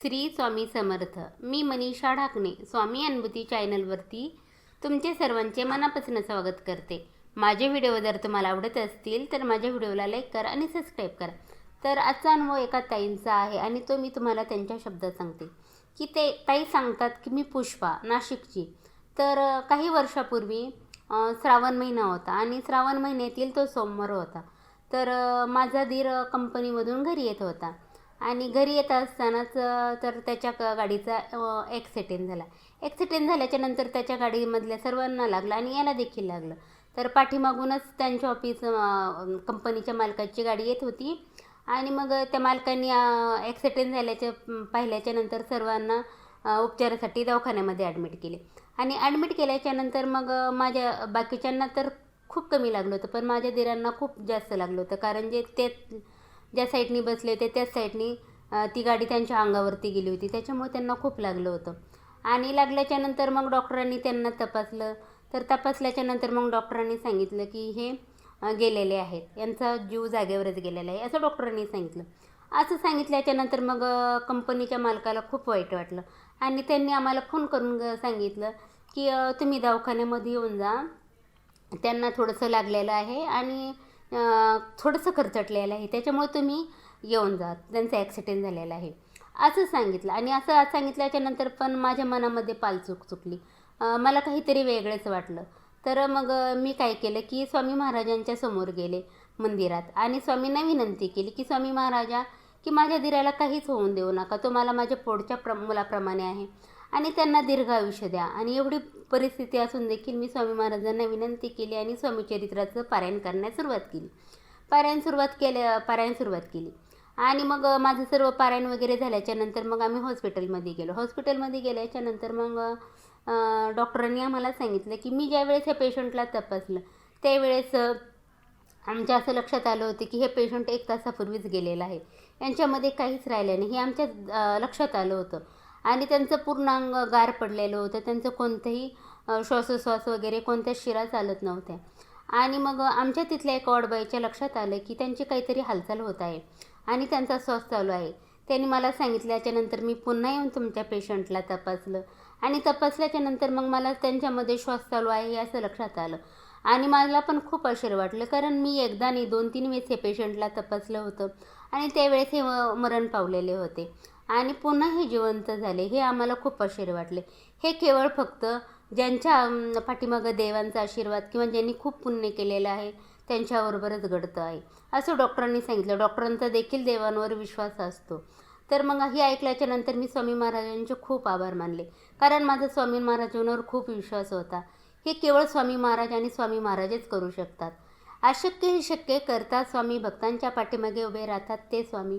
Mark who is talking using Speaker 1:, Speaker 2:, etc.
Speaker 1: श्री स्वामी समर्थ. मी मनीषा ढाकणे स्वामी अनुभूती चॅनलवरती तुमचे सर्वांचे मनापासून स्वागत करते. माझे व्हिडिओ जर तुम्हाला आवडत असतील तर माझ्या व्हिडिओला लाईक करा आणि सबस्क्राईब करा. तर आजचा अनुभव एका ताईंचा आहे आणि तो मी तुम्हाला त्यांच्या शब्दात सांगते. की ते ताई सांगतात की मी पुष्पा नाशिकची. तर काही वर्षापूर्वी श्रावण महिना होता आणि श्रावण महिन्यातील तो सोमवार होता. तर माझा धीर कंपनीमधून घरी येत होता. आणि घरी येत असतानाच तर त्याच्या क- गाडीचा ॲक्सिडेंट झाला. ॲक्सिडेंट झाल्याच्यानंतर त्याच्या गाडीमधल्या सर्वांना लागलं आणि याला देखील लागलं. तर पाठीमागूनच त्यांच्या ऑफिस कंपनीच्या मालकाची गाडी येत होती. आणि मग त्या मालकांनी ॲक्सिडेंट झाल्याच्या पाहिल्याच्यानंतर पाहिल्याच्या नंतर सर्वांना उपचारासाठी दवाखान्यामध्ये ॲडमिट केले. आणि ॲडमिट केल्याच्यानंतर मग माझ्या बाकीच्यांना तर खूप कमी लागलं होतं पण माझ्या दिरांना खूप जास्त लागलं होतं कारण जे ते ज्या साईडनी बसले होते त्याच साईडनी ती गाडी त्यांच्या अंगावरती गेली होती. त्याच्यामुळे त्यांना खूप लागलं होतं. आणि लागल्याच्या नंतर मग डॉक्टरांनी त्यांना तपासलं. तर तपासल्याच्या नंतर मग डॉक्टरांनी सांगितलं की हे गेलेले आहेत. यांचा जीव जागेवरच गेलेला आहे असं डॉक्टरांनी सांगितलं. असं सांगितल्याच्या नंतर मग कंपनीच्या मालकाला खूप वाईट वाटलं. आणि त्यांनी आम्हाला फोन करून सांगितलं की तुम्ही दवाखान्यामध्ये येऊन जा. त्यांना थोडंसं लागलेलं आहे आणि थोडंसं खरचटलेलं आहे. त्याच्यामुळे तुम्ही येऊन जा. त्यांचा ॲक्सिडेंट झालेला आहे. असं सांगितलं. आणि असं सांगितल्याच्या नंतर पण माझ्या मनामध्ये पालचूक चुकली. मला काहीतरी वेगळंच वाटलं. तर मग मी काय केलं की स्वामी महाराजांच्या समोर गेले मंदिरात. आणि स्वामींना विनंती केली की स्वामी महाराजा की माझ्या दिराला काहीच होऊन देऊ नका. तो मला माझ्या पोटच्या प्र मुलाप्रमाणे आहे. आणि त्यांना दीर्घ आयुष्य द्या. आणि एवढी परिस्थिती असून देखील मी स्वामी महाराजांना विनंती केली आणि स्वामी चरित्राचं पारायण करण्यास सुरुवात केली. पारायण सुरुवात केल्या पारायण सुरुवात केली. आणि मग माझं सर्व पारायण वगैरे झाल्याच्यानंतर मग आम्ही हॉस्पिटलमध्ये गेलो. हॉस्पिटलमध्ये गेल्याच्यानंतर मग डॉक्टरांनी आम्हाला सांगितलं की मी ज्यावेळेस ह्या पेशंटला तपासलं त्यावेळेस आमच्या असं लक्षात आलं होतं की हे पेशंट एक तासापूर्वीच गेलेलं आहे. यांच्यामध्ये काहीच राहिलं नाही. हे आमच्या लक्षात आलं होतं. आणि त्यांचं पूर्ण अंग गार पडलेलं होतं. त्यांचं कोणतंही श्वासोश्वास वगैरे कोणत्याच शिरा चालत नव्हत्या. आणि मग आमच्या तिथल्या एका ऑडबाईच्या लक्षात आलं की त्यांची काहीतरी हालचाल होत आहे आणि त्यांचा श्वास चालू आहे. त्यांनी मला सांगितल्याच्या नंतर मी पुन्हा येऊन तुमच्या पेशंटला तपासलं. आणि तपासल्याच्या नंतर मग मला त्यांच्यामध्ये श्वास चालू आहे असं लक्षात आलं. आणि मला पण खूप आश्चर्य वाटलं कारण मी एकदा नाही दोन तीन वेळेस हे पेशंटला तपासलं होतं. आणि त्यावेळेस हे मरण पावलेले होते. आणि पुन्हा हे जिवंत झाले. हे आम्हाला खूप आश्चर्य वाटले. हे केवळ फक्त ज्यांच्या पाठीमागं देवांचा आशीर्वाद किंवा ज्यांनी खूप पुण्य केलेलं आहे त्यांच्याबरोबरच घडतं आहे. असं डॉक्टरांनी सांगितलं. डॉक्टरांचा देखील देवांवर विश्वास असतो. तर मग हे ऐकल्याच्या नंतर मी स्वामी महाराजांचे खूप आभार मानले. कारण माझा स्वामी महाराजांवर खूप विश्वास होता. हे केवळ स्वामी महाराज आणि स्वामी महाराजच करू शकतात. अशक्य हे शक्य करता स्वामी भक्तांच्या पाठीमागे उभे राहतात ते स्वामी.